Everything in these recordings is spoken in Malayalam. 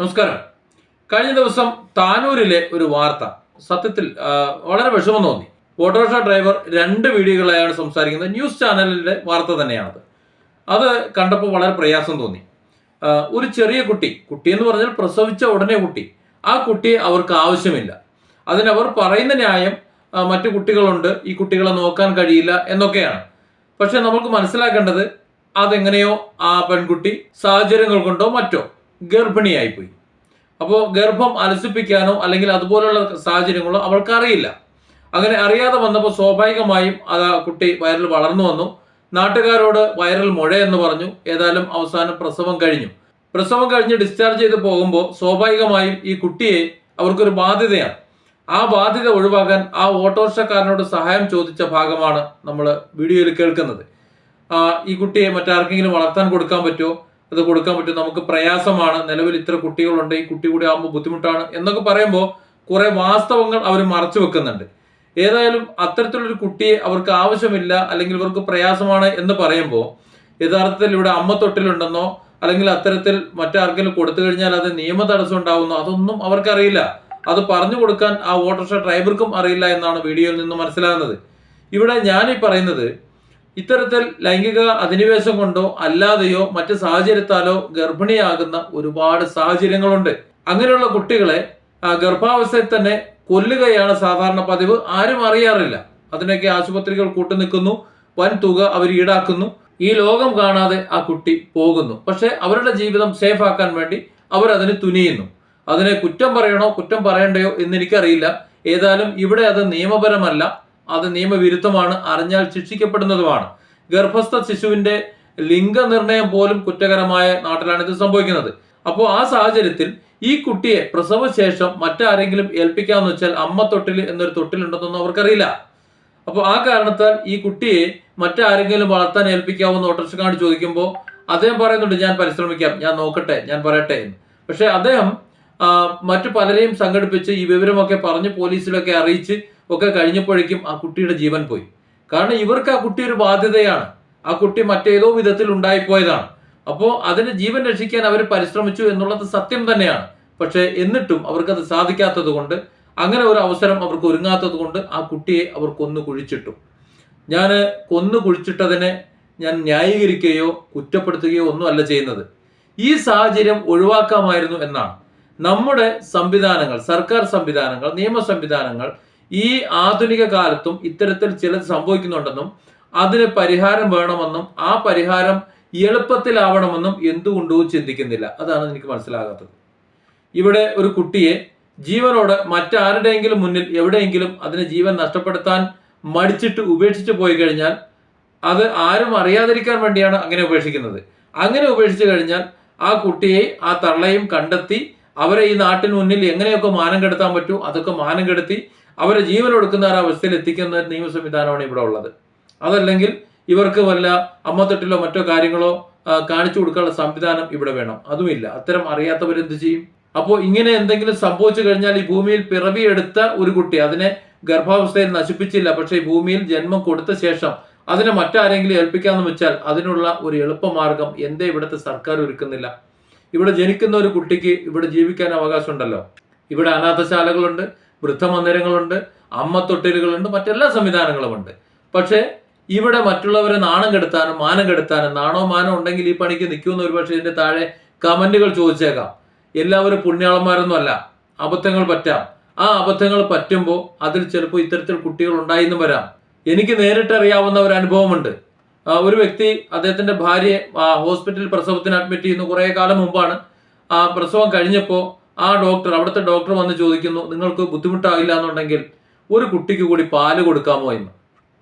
നമസ്കാരം. കഴിഞ്ഞ ദിവസം താനൂരിലെ ഒരു വാർത്ത സത്യത്തിൽ വളരെ വിഷമം തോന്നി. ഓട്ടോറിക്ഷ ഡ്രൈവർ രണ്ട് വീഡിയോകളായാണ് സംസാരിക്കുന്നത്. ന്യൂസ് ചാനലിലെ വാർത്ത തന്നെയാണത്. അത് കണ്ടപ്പോൾ വളരെ പ്രയാസം തോന്നി. ഒരു ചെറിയ കുട്ടി കുട്ടി എന്ന് പറഞ്ഞാൽ പ്രസവിച്ച ഉടനെ കുട്ടി ആ കുട്ടിയെ അവർക്ക് ആവശ്യമില്ല. അതിനവർ പറയുന്ന ന്യായം മറ്റു കുട്ടികളുണ്ട് ഈ കുട്ടികളെ നോക്കാൻ കഴിയില്ല എന്നൊക്കെയാണ്. പക്ഷെ നമുക്ക് മനസ്സിലാക്കേണ്ടത് അതെങ്ങനെയോ ആ പെൺകുട്ടി സാഹചര്യങ്ങൾ കൊണ്ടോ മറ്റോ ഗർഭിണിയായിപ്പോയി. അപ്പോൾ ഗർഭം അലസിപ്പിക്കാനോ അല്ലെങ്കിൽ അതുപോലുള്ള സാഹചര്യങ്ങളോ അവൾക്ക് അറിയില്ല അങ്ങനെ അറിയാതെ വന്നപ്പോൾ സ്വാഭാവികമായും അത് ആ കുട്ടി വയറിൽ വളർന്നു വന്നു. നാട്ടുകാരോട് വയറിൽ മുഴ എന്ന് പറഞ്ഞു. ഏതായാലും അവസാനം പ്രസവം കഴിഞ്ഞു. പ്രസവം കഴിഞ്ഞ് ഡിസ്ചാർജ് ചെയ്ത് പോകുമ്പോൾ സ്വാഭാവികമായും ഈ കുട്ടിയെ അവർക്കൊരു ബാധ്യതയാണ്. ആ ബാധ്യത ഒഴിവാക്കാൻ ആ ഓട്ടോറിക്ഷക്കാരനോട് സഹായം ചോദിച്ച ഭാഗമാണ് നമ്മൾ വീഡിയോയിൽ കേൾക്കുന്നത്. ഈ കുട്ടിയെ മറ്റാർക്കെങ്കിലും വളർത്താൻ കൊടുക്കാൻ പറ്റുമോ? അത് കൊടുക്കാൻ പറ്റും. നമുക്ക് പ്രയാസമാണ്. നിലവിൽ ഇത്ര കുട്ടികളുണ്ട്. ഈ കുട്ടി കൂടി ആകുമ്പോൾ ബുദ്ധിമുട്ടാണ് എന്നൊക്കെ പറയുമ്പോൾ കുറെ വാസ്തവങ്ങൾ അവർ മറച്ചു വെക്കുന്നുണ്ട്. ഏതായാലും അത്തരത്തിലൊരു കുട്ടിയെ അവർക്ക് ആവശ്യമില്ല അല്ലെങ്കിൽ ഇവർക്ക് പ്രയാസമാണ് എന്ന് പറയുമ്പോൾ യഥാർത്ഥത്തിൽ ഇവിടെ അമ്മ തൊട്ടിലുണ്ടെന്നോ അല്ലെങ്കിൽ അത്തരത്തിൽ മറ്റാർക്കെങ്കിലും കൊടുത്തു കഴിഞ്ഞാൽ അത് നിയമ തടസ്സം ഉണ്ടാവുന്നോ അതൊന്നും അവർക്കറിയില്ല. അത് പറഞ്ഞു കൊടുക്കാൻ ആ ഓട്ടോറിക്ഷ ഡ്രൈവർക്കും അറിയില്ല എന്നാണ് വീഡിയോയിൽ നിന്ന് മനസ്സിലാകുന്നത്. ഇവിടെ ഞാൻ ഈ പറയുന്നത് ഇത്തരത്തിൽ ലൈംഗിക അധിനിവേശം കൊണ്ടോ അല്ലാതെയോ മറ്റ് സാഹചര്യത്താലോ ഗർഭിണിയാകുന്ന ഒരുപാട് സാഹചര്യങ്ങളുണ്ട്. അങ്ങനെയുള്ള കുട്ടികളെ ഗർഭാവസ്ഥയിൽ തന്നെ കൊല്ലുകയാണ് സാധാരണ പതിവ്. ആരും അറിയാറില്ല. അതിനൊക്കെ ആശുപത്രികൾ കൂട്ടുനിൽക്കുന്നു. വൻ തുക അവർ ഈടാക്കുന്നു. ഈ ലോകം കാണാതെ ആ കുട്ടി പോകുന്നു. പക്ഷെ അവരുടെ ജീവിതം സേഫ് ആക്കാൻ വേണ്ടി അവർ അതിന് തുനിയുന്നു. അതിനെ കുറ്റം പറയണോ കുറ്റം പറയണ്ടയോ എന്ന് എനിക്കറിയില്ല. ഏതായാലും ഇവിടെ അത് നിയമപരമല്ല. അത് നിയമവിരുദ്ധമാണ് അറിഞ്ഞാൽ ശിക്ഷിക്കപ്പെടുന്നതുമാണ്. ഗർഭസ്ഥ ശിശുവിന്റെ ലിംഗനിർണയം പോലും കുറ്റകരമായ നാട്ടിലാണ് ഇത് സംഭവിക്കുന്നത്. അപ്പോൾ ആ സാഹചര്യത്തിൽ ഈ കുട്ടിയെ പ്രസവശേഷം മറ്റാരെങ്കിലും ഏൽപ്പിക്കാന്ന് വെച്ചാൽ അമ്മ തൊട്ടിൽ എന്നൊരു തൊട്ടിലുണ്ടെന്നൊന്നും അവർക്കറിയില്ല. അപ്പോൾ ആ കാരണത്താൽ ഈ കുട്ടിയെ മറ്റാരെങ്കിലും വളർത്താൻ ഏൽപ്പിക്കാവുന്ന ഓട്ടർഷക്കാണ് ചോദിക്കുമ്പോൾ അദ്ദേഹം പറയുന്നുണ്ട് ഞാൻ പരിശ്രമിക്കാം ഞാൻ നോക്കട്ടെ ഞാൻ പറയട്ടെ എന്ന്. പക്ഷെ അദ്ദേഹം മറ്റു പലരെയും സംഘടിപ്പിച്ച് ഈ വിവരമൊക്കെ പറഞ്ഞ് പോലീസിലൊക്കെ അറിയിച്ച് ഒക്കെ കഴിഞ്ഞപ്പോഴേക്കും ആ കുട്ടിയുടെ ജീവൻ പോയി. കാരണം ഇവർക്ക് ആ കുട്ടി ഒരു ബാധ്യതയാണ്. ആ കുട്ടി മറ്റേതോ വിധത്തിൽ ഉണ്ടായിപ്പോയതാണ്. അപ്പോൾ അതിന് ജീവൻ രക്ഷിക്കാൻ അവർ പരിശ്രമിച്ചു എന്നുള്ളത് സത്യം തന്നെയാണ്. പക്ഷേ എന്നിട്ടും അവർക്കത് സാധിക്കാത്തത് കൊണ്ട് അങ്ങനെ ഒരു അവസരം അവർക്ക് ഒരുങ്ങാത്തത് കൊണ്ട് ആ കുട്ടിയെ അവർ കൊന്നു കുഴിച്ചിട്ടു. ഞാൻ കൊന്നു കുഴിച്ചിട്ടതിനെ ഞാൻ ന്യായീകരിക്കുകയോ കുറ്റപ്പെടുത്തുകയോ ഒന്നുമല്ല ചെയ്യുന്നത്. ഈ സാഹചര്യം ഒഴിവാക്കാമായിരുന്നു എന്നാണ്. നമ്മുടെ സംവിധാനങ്ങൾ സർക്കാർ സംവിധാനങ്ങൾ നിയമ സംവിധാനങ്ങൾ ഈ ആധുനിക കാലത്തും ഇത്തരത്തിൽ ചിലത് സംഭവിക്കുന്നുണ്ടെന്നും അതിന് പരിഹാരം വേണമെന്നും ആ പരിഹാരം എളുപ്പത്തിലാവണമെന്നും എന്തുകൊണ്ടോ ചിന്തിക്കുന്നില്ല. അതാണ് എനിക്ക് മനസ്സിലാകാത്തത്. ഇവിടെ ഒരു കുട്ടിയെ ജീവനോട് മറ്റാരുടെയെങ്കിലും മുന്നിൽ എവിടെയെങ്കിലും അതിന് ജീവൻ നഷ്ടപ്പെടുത്താൻ മടിച്ചിട്ട് ഉപേക്ഷിച്ച് പോയി കഴിഞ്ഞാൽ അത് ആരും അറിയാതിരിക്കാൻ വേണ്ടിയാണ് അങ്ങനെ ഉപേക്ഷിക്കുന്നത്. അങ്ങനെ ഉപേക്ഷിച്ച് കഴിഞ്ഞാൽ ആ കുട്ടിയെ ആ തള്ളയും കണ്ടെത്തി അവരെ ഈ നാട്ടിന് മുന്നിൽ എങ്ങനെയൊക്കെ മാനം കെടുത്താൻ പറ്റൂ അതൊക്കെ മാനം കെടുത്തി അവരെ ജീവൻ എടുക്കുന്ന ആ അവസ്ഥയിൽ എത്തിക്കുന്ന നിയമ സംവിധാനമാണ് ഇവിടെ ഉള്ളത്. അതല്ലെങ്കിൽ ഇവർക്ക് വല്ല അമ്മത്തൊട്ടിലോ മറ്റോ കാര്യങ്ങളോ കാണിച്ചു കൊടുക്കാനുള്ള സംവിധാനം ഇവിടെ വേണം. അതുമില്ല. അത്തരം അറിയാത്തവരെന്ത് ചെയ്യും? അപ്പോൾ ഇങ്ങനെ എന്തെങ്കിലും സംഭവിച്ചു കഴിഞ്ഞാൽ ഈ ഭൂമിയിൽ പിറവിയെടുത്ത ഒരു കുട്ടി അതിനെ ഗർഭാവസ്ഥയിൽ നശിപ്പിച്ചില്ല. പക്ഷേ ഈ ഭൂമിയിൽ ജന്മം കൊടുത്ത ശേഷം അതിനെ മറ്റാരെങ്കിലും ഏൽപ്പിക്കാന്ന് വെച്ചാൽ അതിനുള്ള ഒരു എളുപ്പമാർഗം എന്തേ ഇവിടുത്തെ സർക്കാർ ഒരുക്കുന്നില്ല. ഇവിടെ ജനിക്കുന്ന ഒരു കുട്ടിക്ക് ഇവിടെ ജീവിക്കാൻ അവകാശമുണ്ടല്ലോ. ഇവിടെ അനാഥശാലകളുണ്ട്. വൃദ്ധമന്ദിരങ്ങളുണ്ട് അമ്മത്തൊട്ടിലുകളുണ്ട് മറ്റെല്ലാ സംവിധാനങ്ങളുമുണ്ട്. പക്ഷേ ഇവിടെ മറ്റുള്ളവരെ നാണം കെടുത്താനും മാനം കെടുത്താനും നാണോ മാനോ ഉണ്ടെങ്കിൽ ഈ പണിക്ക് നിൽക്കുമെന്ന് ഒരുപക്ഷെ ഇതിന്റെ താഴെ കമന്റുകൾ ചോദിച്ചേക്കാം. എല്ലാവരും പുണ്യാളന്മാരൊന്നും അല്ല അബദ്ധങ്ങൾ പറ്റാം. ആ അബദ്ധങ്ങൾ പറ്റുമ്പോൾ അതിൽ ചിലപ്പോൾ ഇത്തരത്തിൽ കുട്ടികൾ ഉണ്ടായിന്നും വരാം. എനിക്ക് നേരിട്ടറിയാവുന്ന ഒരു അനുഭവമുണ്ട് ഒരു വ്യക്തി അദ്ദേഹത്തിന്റെ ഭാര്യയെ ഹോസ്പിറ്റലിൽ പ്രസവത്തിന് അഡ്മിറ്റ് ചെയ്യുന്ന കുറേ കാലം മുമ്പാണ്. ആ പ്രസവം കഴിഞ്ഞപ്പോൾ ആ ഡോക്ടർ അവിടുത്തെ ഡോക്ടർ വന്ന് ചോദിക്കുന്നു നിങ്ങൾക്ക് ബുദ്ധിമുട്ടാകില്ല എന്നുണ്ടെങ്കിൽ ഒരു കുട്ടിക്ക് കൂടി പാൽ കൊടുക്കാമോ എന്ന്?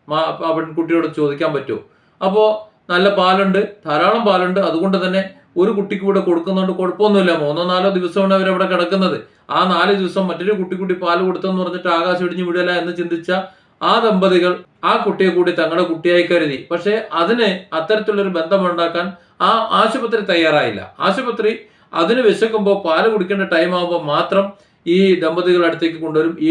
ആ പെൺകുട്ടിയോട് ചോദിക്കാൻ പറ്റുമോ? അപ്പോൾ നല്ല പാലുണ്ട് ധാരാളം പാലുണ്ട് അതുകൊണ്ട് തന്നെ ഒരു കുട്ടിക്ക് കൂടെ കൊടുക്കുന്നുണ്ട് കുഴപ്പമൊന്നുമില്ല. മൂന്നോ നാലോ ദിവസമാണ് അവരവിടെ കിടക്കുന്നത്. ആ നാല് ദിവസം മറ്റൊരു കുട്ടി കൂടി പാൽ കൊടുത്തെന്ന് പറഞ്ഞിട്ട് ആകാശം ഇടിഞ്ഞു വിടില്ല എന്ന് ചിന്തിച്ച ആ ദമ്പതികൾ ആ കുട്ടിയെ കൂടി തങ്ങളുടെ കുട്ടിയായി കരുതി. പക്ഷേ അതിന് അത്തരത്തിലുള്ളൊരു ബന്ധമുണ്ടാക്കാൻ ആ ആശുപത്രി തയ്യാറായില്ല. ആശുപത്രി അതിന് വിശക്കുമ്പോൾ പാൽ കുടിക്കേണ്ട ടൈം ആകുമ്പോൾ മാത്രം ഈ ദമ്പതികളുടെ അടുത്തേക്ക് കൊണ്ടുവരും. ഈ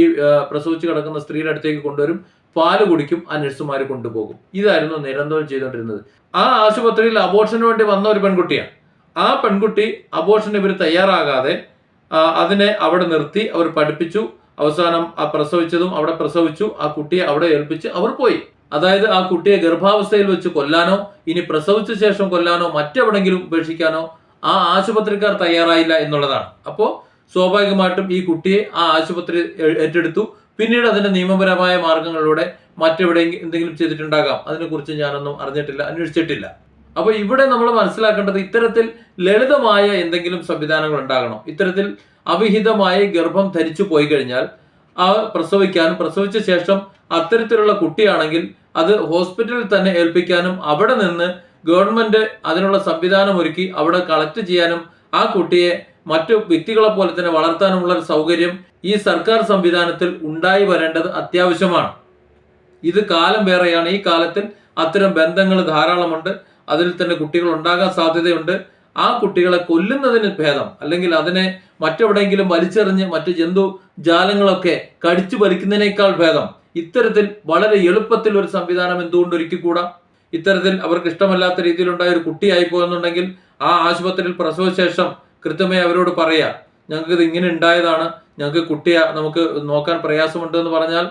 പ്രസവിച്ച് കിടക്കുന്ന സ്ത്രീയുടെ അടുത്തേക്ക് കൊണ്ടുവരും. പാൽ കുടിക്കും ആ നഴ്സുമാർ കൊണ്ടുപോകും. ഇതായിരുന്നു നിരന്തരം ചെയ്തുകൊണ്ടിരുന്നത്. ആ ആശുപത്രിയിൽ അബോർഷന് വേണ്ടി വന്ന ഒരു പെൺകുട്ടിയാണ്. ആ പെൺകുട്ടി അബോർഷന് ഇവർ തയ്യാറാകാതെ അതിനെ അവിടെ നിർത്തി അവർ പഠിപ്പിച്ചു. അവസാനം ആ പ്രസവിച്ചതും അവിടെ പ്രസവിച്ചു. ആ കുട്ടിയെ അവിടെ ഏൽപ്പിച്ച് അവർ പോയി. അതായത് ആ കുട്ടിയെ ഗർഭാവസ്ഥയിൽ വെച്ച് കൊല്ലാനോ ഇനി പ്രസവിച്ച ശേഷം കൊല്ലാനോ മറ്റെവിടെങ്കിലും ഉപേക്ഷിക്കാനോ ആ ആശുപത്രിക്കാർ തയ്യാറായില്ല എന്നുള്ളതാണ്. അപ്പോൾ സ്വാഭാവികമായിട്ടും ഈ കുട്ടിയെ ആ ആശുപത്രി ഏറ്റെടുത്തു. പിന്നീട് അതിന്റെ നിയമപരമായ മാർഗങ്ങളിലൂടെ മറ്റെവിടെ എന്തെങ്കിലും ചെയ്തിട്ടുണ്ടാകാം. അതിനെക്കുറിച്ച് ഞാനൊന്നും അറിഞ്ഞിട്ടില്ല അന്വേഷിച്ചിട്ടില്ല. അപ്പോൾ ഇവിടെ നമ്മൾ മനസ്സിലാക്കേണ്ടത് ഇത്തരത്തിൽ ലളിതമായ എന്തെങ്കിലും സംവിധാനങ്ങൾ ഉണ്ടാകണം. ഇത്തരത്തിൽ അവിഹിതമായി ഗർഭം ധരിച്ചു പോയി കഴിഞ്ഞാൽ ആ പ്രസവിക്കാനും പ്രസവിച്ച ശേഷം അത്തരത്തിലുള്ള കുട്ടിയാണെങ്കിൽ അത് ഹോസ്പിറ്റലിൽ തന്നെ ഏൽപ്പിക്കാനും അവിടെ നിന്ന് ഗവൺമെന്റ് അതിനുള്ള സംവിധാനം ഒരുക്കി അവിടെ കളക്ട് ചെയ്യാനും ആ കുട്ടിയെ മറ്റു വ്യക്തികളെ പോലെ തന്നെ വളർത്താനുമുള്ള ഒരു സൗകര്യം ഈ സർക്കാർ സംവിധാനത്തിൽ ഉണ്ടായി വരേണ്ടത് അത്യാവശ്യമാണ്. ഇത് കാലം വേറെയാണ്. ഈ കാലത്തിൽ അത്തരം ബന്ധങ്ങൾ ധാരാളമുണ്ട്. അതിൽ തന്നെ കുട്ടികൾ ഉണ്ടാകാൻ സാധ്യതയുണ്ട്. ആ കുട്ടികളെ കൊല്ലുന്നതിന് ഭേദം അല്ലെങ്കിൽ അതിനെ മറ്റെവിടെയെങ്കിലും വലിച്ചെറിഞ്ഞ് മറ്റ് ജന്തു ജാലങ്ങളൊക്കെ കടിച്ചു വലിക്കുന്നതിനേക്കാൾ ഭേദം. ഇത്തരത്തിൽ വളരെ എളുപ്പത്തിൽ ഒരു സംവിധാനം എന്തുകൊണ്ട് ഒരുക്കിക്കൂടാ? ഇത്തരത്തിൽ അവർക്ക് ഇഷ്ടമല്ലാത്ത രീതിയിലുണ്ടായ ഒരു കുട്ടിയായി പോകുന്നുണ്ടെങ്കിൽ ആ ആശുപത്രിയിൽ പ്രസവ ശേഷം കൃത്യമായി അവരോട് പറയാ ഞങ്ങൾക്ക് ഇത് ഇങ്ങനെ ഉണ്ടായതാണ് ഞങ്ങൾക്ക് കുട്ടിയെ നമുക്ക് നോക്കാൻ പ്രയാസമുണ്ട് എന്ന് പറഞ്ഞാൽ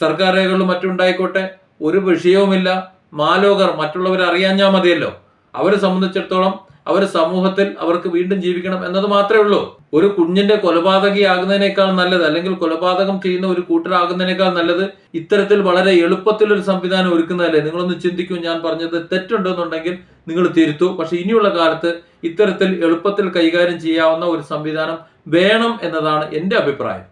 സർക്കാർ രേഖകളിലും മറ്റുണ്ടായിക്കോട്ടെ ഒരു വിഷയവുമില്ല. മാലോകർ മറ്റുള്ളവർ അറിയാഞ്ഞാൽ മതിയല്ലോ. അവരെ സംബന്ധിച്ചിടത്തോളം അവർ സമൂഹത്തിൽ അവർക്ക് വീണ്ടും ജീവിക്കണം എന്നത് മാത്രമേ ഉള്ളൂ. ഒരു കുഞ്ഞിന്റെ കൊലപാതകയാകുന്നതിനേക്കാൾ നല്ലത് അല്ലെങ്കിൽ കൊലപാതകം ചെയ്യുന്ന ഒരു കൂട്ടരാകുന്നതിനേക്കാൾ നല്ലത് ഇത്തരത്തിൽ വളരെ എളുപ്പത്തിൽ ഒരു സംവിധാനം ഒരുക്കുന്നതല്ലേ? നിങ്ങളൊന്ന് ചിന്തിക്കൂ ഞാൻ പറഞ്ഞത് തെറ്റുണ്ടെന്നുണ്ടെങ്കിൽ നിങ്ങൾ തിരുത്തൂ. പക്ഷെ ഇനിയുള്ള കാലത്ത് ഇത്തരത്തിൽ എളുപ്പത്തിൽ കൈകാര്യം ചെയ്യാവുന്ന ഒരു സംവിധാനം വേണം എന്നതാണ് എന്റെ അഭിപ്രായം.